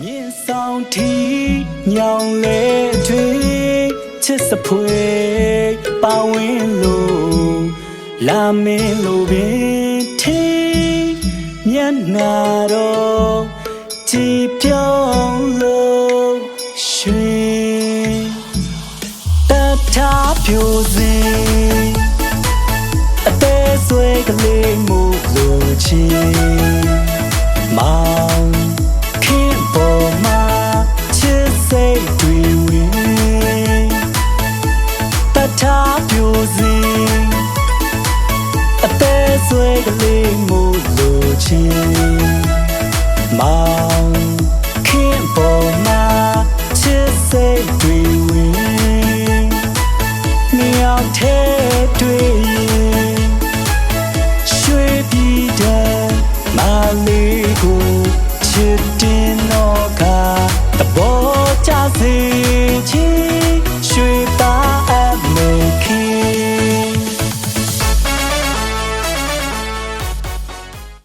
မြင်ဆောင်ထီညောင်လေထွေချစ်စဖွေပါဝင်လို့လာမင်းလိုပင်ထီမျက်နာတော့ကြည်ပြောင်းလို့ရွှင်တထားပြိုစင် တထားပြိုစင်အသေးဆွဲကလေးမို့လို့ချင်မောင်ခင်ပေါ်မှာချစ်စိတ်တွေဝင်မြောက်တဲ့တွေ့ရင်ရွှေပြည်တဲ့မလေးကိုချစ်တင်တော့ကတဘောကြစေ